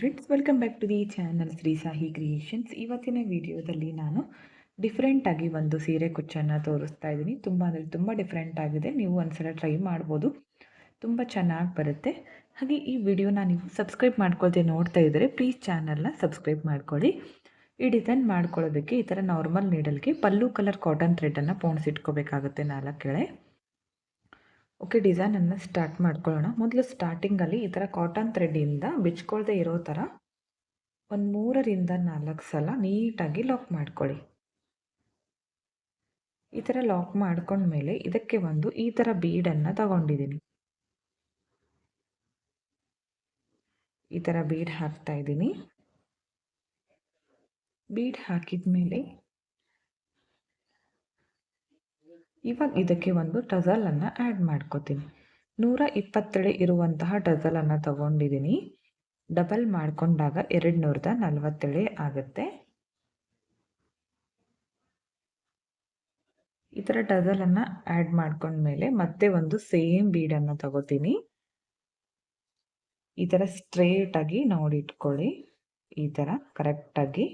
Friends welcome back to the channel Shri Sahi creations ಇವತ್ತಿನ ವಿಡಿಯೋದಲ್ಲಿ ನಾನು ಡಿಫ್ರೆಂಟಾಗಿ ಒಂದು ಸೀರೆ ಕುಚ್ಚನ್ನು ತೋರಿಸ್ತಾ ಇದ್ದೀನಿ. ತುಂಬ ಅಂದರೆ ತುಂಬ ಡಿಫ್ರೆಂಟ್ ಆಗಿದೆ. ನೀವು ಒಂದ್ಸಲ ಟ್ರೈ ಮಾಡ್ಬೋದು. ತುಂಬ ಚೆನ್ನಾಗಿ ಬರುತ್ತೆ. ಹಾಗೆ ಈ ವಿಡಿಯೋನ ನೀವು ಸಬ್ಸ್ಕ್ರೈಬ್ ಮಾಡ್ಕೊಳ್ದೆ ನೋಡ್ತಾ ಇದ್ದರೆ ಪ್ಲೀಸ್ ಚಾನಲ್ನ ಸಬ್ಸ್ಕ್ರೈಬ್ ಮಾಡ್ಕೊಳ್ಳಿ. ಈ ಡಿಸೈನ್ ಮಾಡ್ಕೊಳ್ಳೋದಕ್ಕೆ ಈ ಥರ ನಾರ್ಮಲ್ ನೀಡಲ್ಗೆ ಪಲ್ಲು ಕಲರ್ ಕಾಟನ್ ಥ್ರೆಡನ್ನು ಪೋಣಿಸಿಟ್ಕೋಬೇಕಾಗುತ್ತೆ ನಾಲ್ಕೆಳೆ ಓಕೆ ಡಿಸೈನನ್ನು ಸ್ಟಾರ್ಟ್ ಮಾಡ್ಕೊಳ್ಳೋಣ. ಮೊದಲು ಸ್ಟಾರ್ಟಿಂಗಲ್ಲಿ ಈ ಥರ ಕಾಟನ್ ಥ್ರೆಡ್ಡಿಂದ ಬಿಚ್ಕೊಳ್ದೆ ಇರೋ ಥರ ಒಂದು ಮೂರರಿಂದ ನಾಲ್ಕು ಸಲ ನೀಟಾಗಿ ಲಾಕ್ ಮಾಡ್ಕೊಳ್ಳಿ. ಈ ಥರ ಲಾಕ್ ಮಾಡ್ಕೊಂಡ್ಮೇಲೆ ಇದಕ್ಕೆ ಒಂದು ಈ ಥರ ಬೀಡನ್ನು ತಗೊಂಡಿದ್ದೀನಿ. ಈ ಥರ ಬೀಡ್ ಹಾಕ್ತಾ ಇದ್ದೀನಿ. ಬೀಡ್ ಹಾಕಿದ ಮೇಲೆ ಇವಾಗ ಇದಕ್ಕೆ ಒಂದು ಟಜಲನ್ನು ಆ್ಯಡ್ ಮಾಡ್ಕೋತೀನಿ. ನೂರ ಇಪ್ಪತ್ತೆಳೆ ಇರುವಂತಹ ಟಜಲನ್ನು ತಗೊಂಡಿದ್ದೀನಿ ಡಬಲ್ ಮಾಡಿಕೊಂಡಾಗ ಎರಡು ನೂರದ ನಲ್ವತ್ತೆಳೆ ಆಗುತ್ತೆ. ಈ ಥರ ಡಜಲನ್ನು ಆ್ಯಡ್ ಮಾಡ್ಕೊಂಡ್ಮೇಲೆ ಮತ್ತೆ ಒಂದು ಸೇಮ್ ಬೀಡನ್ನು ತಗೋತೀನಿ. ಈ ಥರ ಸ್ಟ್ರೇಟಾಗಿ ನೋಡಿಟ್ಕೊಳ್ಳಿ ಈ ಥರ ಕರೆಕ್ಟಾಗಿ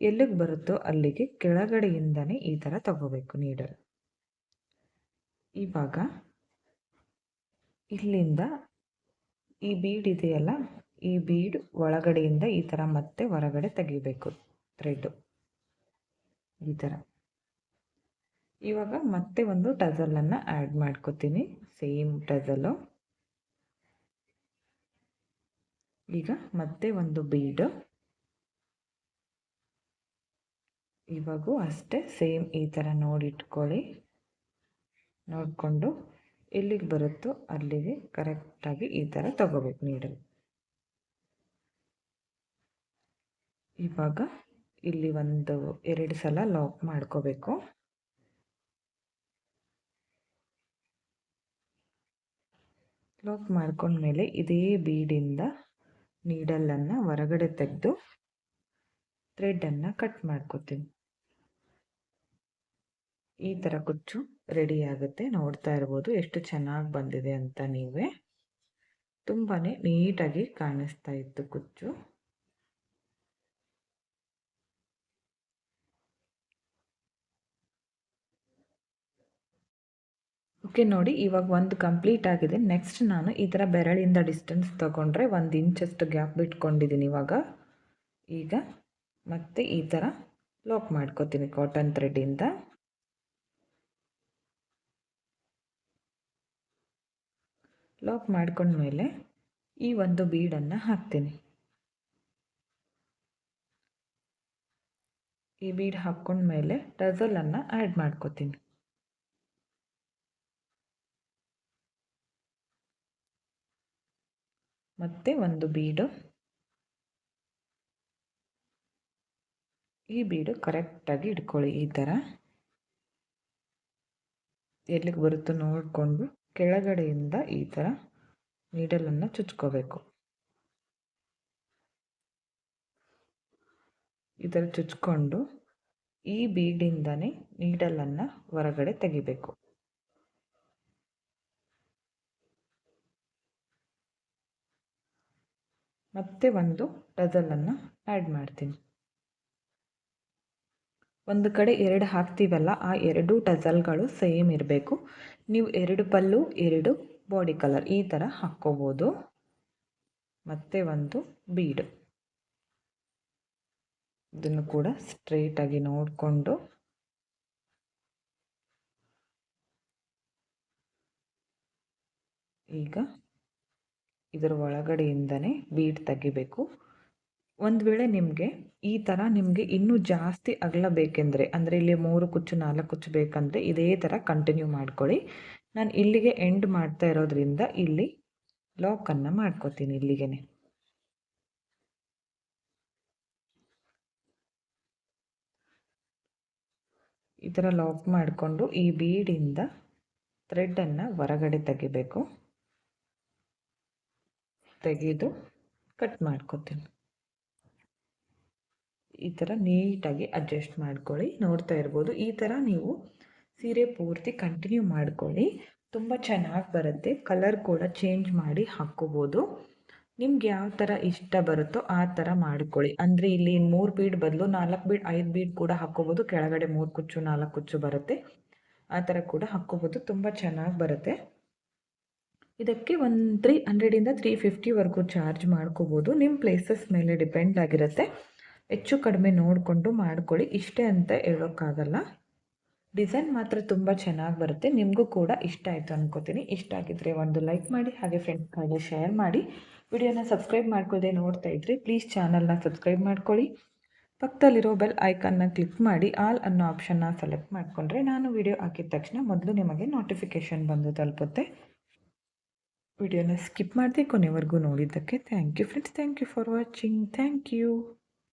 ಎಲ್ಲಿಗೆ ಬರುತ್ತೋ ಅಲ್ಲಿಗೆ ಕೆಳಗಡೆಯಿಂದನೇ ಈ ಥರ ತಗೋಬೇಕು ನೀಡಲ್ ಇವಾಗ ಇಲ್ಲಿಂದ ಈ ಬೀಡ್ ಇದೆಯಲ್ಲ? ಈ ಬೀಡ್ ಒಳಗಡೆಯಿಂದ ಈ ಥರ ಮತ್ತೆ ಹೊರಗಡೆ ತೆಗಿಬೇಕು ಥ್ರೆಡ್ಡು ಈ ಥರ ಇವಾಗ ಮತ್ತೆ ಒಂದು ಟಜಲನ್ನು ಆ್ಯಡ್ ಮಾಡ್ಕೋತೀನಿ ಸೇಮ್ ಟಜಲು ಈಗ ಮತ್ತೆ ಒಂದು ಬೀಡು ಇವಾಗೂ ಅಷ್ಟೇ ಸೇಮ್ ಈ ಥರ ನೋಡಿಟ್ಕೊಳ್ಳಿ. ನೋಡಿಕೊಂಡು ಎಲ್ಲಿಗೆ ಬರುತ್ತೋ ಅಲ್ಲಿಗೆ ಕರೆಕ್ಟಾಗಿ ಈ ಥರ ತಗೋಬೇಕು ನೀಡಲು ಇವಾಗ ಇಲ್ಲಿ ಒಂದು ಎರಡು ಸಲ ಲಾಕ್ ಮಾಡ್ಕೋಬೇಕು. ಲಾಕ್ ಮಾಡ್ಕೊಂಡ್ಮೇಲೆ ಇದೇ ಬೀಡಿಂದ ನೀಡಲನ್ನು ಹೊರಗಡೆ ತೆಗೆದು ಥ್ರೆಡನ್ನು ಕಟ್ ಮಾಡ್ಕೋತೀನಿ. ಈ ಥರ ಕುಚ್ಚು ರೆಡಿ ಆಗುತ್ತೆ. ನೋಡ್ತಾ ಇರ್ಬೋದು ಎಷ್ಟು ಚೆನ್ನಾಗಿ ಬಂದಿದೆ ಅಂತ ನೀವೇ. ತುಂಬಾ ನೀಟಾಗಿ ಕಾಣಿಸ್ತಾ ಇತ್ತು ಕುಚ್ಚು. ಓಕೆ, ನೋಡಿ ಇವಾಗ ಒಂದು ಕಂಪ್ಲೀಟ್ ಆಗಿದೆ. ನೆಕ್ಸ್ಟ್ ನಾನು ಈ ಥರ ಬೆರಳಿಂದ ಡಿಸ್ಟೆನ್ಸ್ ತೊಗೊಂಡ್ರೆ ಒಂದು ಇಂಚಷ್ಟು ಗ್ಯಾಪ್ ಬಿಟ್ಕೊಂಡಿದ್ದೀನಿ ಇವಾಗ. ಈಗ ಮತ್ತೆ ಈ ಥರ ಲಾಕ್ ಮಾಡ್ಕೋತೀನಿ ಕಾಟನ್ ಥ್ರೆಡ್ಡಿಂದ ಲಾಕ್ ಮಾಡ್ಕೊಂಡ್ಮೇಲೆ ಈ ಒಂದು ಬೀಡನ್ನು ಹಾಕ್ತೀನಿ. ಈ ಬೀಡ್ ಹಾಕ್ಕೊಂಡ್ಮೇಲೆ ಟಸಲನ್ನು ಆ್ಯಡ್ ಮಾಡ್ಕೋತೀನಿ. ಮತ್ತೆ ಒಂದು ಬೀಡು ಈ ಬೀಡು ಕರೆಕ್ಟಾಗಿ ಇಟ್ಕೊಳ್ಳಿ ಈ ಥರ. ಎಲ್ಲಿಗೆ ಬರುತ್ತೋ ನೋಡಿಕೊಂಡು ಕೆಳಗಡೆಯಿಂದ ಈ ಥರ ನೀಡಲನ್ನು ಚುಚ್ಕೋಬೇಕು. ಈ ಥರ ಚುಚ್ಕೊಂಡು ಈ ಬೀಡಿಂದನೇ ನೀಡಲನ್ನು ಹೊರಗಡೆ ತೆಗಿಬೇಕು. ಮತ್ತೆ ಒಂದು ಡಜಲನ್ನು ಆ್ಯಡ್ ಮಾಡ್ತೀನಿ. ಒಂದು ಕಡೆ ಎರಡು ಹಾಕ್ತೀವಲ್ಲ, ಆ ಎರಡು ಟಜಲ್ಗಳು ಸೇಮ್ ಇರಬೇಕು. ನೀವು ಎರಡು ಪಲ್ಲು, ಎರಡು ಬಾಡಿ ಕಲರ್ ಈ ಥರ ಹಾಕ್ಕೋಬೋದು. ಮತ್ತು ಒಂದು ಬೀಡು. ಇದನ್ನು ಕೂಡ ಸ್ಟ್ರೇಟಾಗಿ ನೋಡಿಕೊಂಡು. ಈಗ ಇದರ ಒಳಗಡೆಯಿಂದನೇ ಬೀಡ್ ತೆಗಿಬೇಕು. ಒಂದು ವೇಳೆ ನಿಮಗೆ ಈ ಥರ ನಿಮಗೆ ಇನ್ನೂ ಜಾಸ್ತಿ ಅಗಲ ಬೇಕೆಂದರೆ, ಅಂದರೆ ಇಲ್ಲಿ ಮೂರು ಕುಚ್ಚು, ನಾಲ್ಕು ಕುಚ್ಚು ಬೇಕಂದರೆ ಇದೇ ಥರ ಕಂಟಿನ್ಯೂ ಮಾಡ್ಕೊಳ್ಳಿ. ನಾನು ಇಲ್ಲಿಗೆ ಎಂಡ್ ಮಾಡ್ತಾ ಇರೋದ್ರಿಂದ ಇಲ್ಲಿ ಲಾಕನ್ನು ಮಾಡ್ಕೋತೀನಿ ಇಲ್ಲಿಗೆ ಈ ಥರ ಲಾಕ್ ಮಾಡಿಕೊಂಡು ಈ ಬೀಡಿಂದ ಥ್ರೆಡ್ಡನ್ನು ಹೊರಗಡೆ ತೆಗಿಬೇಕು. ತೆಗೆದು ಕಟ್ ಮಾಡ್ಕೋತೀನಿ. ಈ ಥರ ನೀಟಾಗಿ ಅಡ್ಜಸ್ಟ್ ಮಾಡ್ಕೊಳ್ಳಿ. ನೋಡ್ತಾ ಇರ್ಬೋದು. ಈ ಥರ ನೀವು ಸೀರೆ ಪೂರ್ತಿ ಕಂಟಿನ್ಯೂ ಮಾಡ್ಕೊಳ್ಳಿ. ತುಂಬ ಚೆನ್ನಾಗಿ ಬರುತ್ತೆ. ಕಲರ್ ಕೂಡ ಚೇಂಜ್ ಮಾಡಿ ಹಾಕ್ಕೋಬೋದು. ನಿಮ್ಗೆ ಯಾವ ಥರ ಇಷ್ಟ ಬರುತ್ತೋ ಆ ಥರ ಮಾಡ್ಕೊಳ್ಳಿ. ಅಂದರೆ ಇಲ್ಲಿ ಮೂರು ಬೀಡ್ ಬದಲು ನಾಲ್ಕು ಬೀಡ್ ಐದು ಬೀಡ್ ಕೂಡ ಹಾಕ್ಕೋಬೋದು. ಕೆಳಗಡೆ ಮೂರು ಕುಚ್ಚು, ನಾಲ್ಕು ಕುಚ್ಚು ಬರುತ್ತೆ. ಆ ಥರ ಕೂಡ ಹಾಕ್ಕೋಬೋದು. ತುಂಬ ಚೆನ್ನಾಗಿ ಬರುತ್ತೆ. ಇದಕ್ಕೆ ಒಂದು ತ್ರೀ ಹಂಡ್ರೆಡಿಂದ ತ್ರೀ ಫಿಫ್ಟಿವರೆಗೂ ಚಾರ್ಜ್ ಮಾಡ್ಕೋಬೋದು. ನಿಮ್ಮ ಪ್ಲೇಸಸ್ ಮೇಲೆ ಡಿಪೆಂಡ್ ಆಗಿರುತ್ತೆ. ಹೆಚ್ಚು ಕಡಿಮೆ ನೋಡಿಕೊಂಡು ಮಾಡ್ಕೊಳ್ಳಿ. ಇಷ್ಟೇ ಅಂತ ಹೇಳೋಕ್ಕಾಗಲ್ಲ. ಡಿಸೈನ್ ಮಾತ್ರ ತುಂಬ ಚೆನ್ನಾಗಿ ಬರುತ್ತೆ. ನಿಮಗೂ ಕೂಡ ಇಷ್ಟ ಆಯಿತು ಅನ್ಕೋತೀನಿ. ಇಷ್ಟ ಆಗಿದ್ರೆ ಒಂದು ಲೈಕ್ ಮಾಡಿ, ಹಾಗೆ ಫ್ರೆಂಡ್ಸ್ಗಳಿಗೆ ಶೇರ್ ಮಾಡಿ. ವಿಡಿಯೋನ ಸಬ್ಸ್ಕ್ರೈಬ್ ಮಾಡ್ಕೊಳ್ಳದೆ ನೋಡ್ತಾ ಇದ್ರಿ ಪ್ಲೀಸ್ ಚಾನಲ್ನ ಸಬ್ಸ್ಕ್ರೈಬ್ ಮಾಡ್ಕೊಳ್ಳಿ. ಪಕ್ಕದಲ್ಲಿರೋ ಬೆಲ್ ಐಕನ್ನ ಕ್ಲಿಕ್ ಮಾಡಿ ಆಲ್ ಅನ್ನೋ ಆಪ್ಷನ್ನ ಸೆಲೆಕ್ಟ್ ಮಾಡಿಕೊಂಡ್ರೆ ನಾನು ವಿಡಿಯೋ ಹಾಕಿದ ತಕ್ಷಣ ಮೊದಲು ನಿಮಗೆ ನೋಟಿಫಿಕೇಷನ್ ಬಂದು ತಲುಪುತ್ತೆ. ವಿಡಿಯೋನ ಸ್ಕಿಪ್ ಮಾಡಿದೆ ಕೊನೆವರೆಗೂ ನೋಡಿದ್ದಕ್ಕೆ thank you friends thank you for watching thank you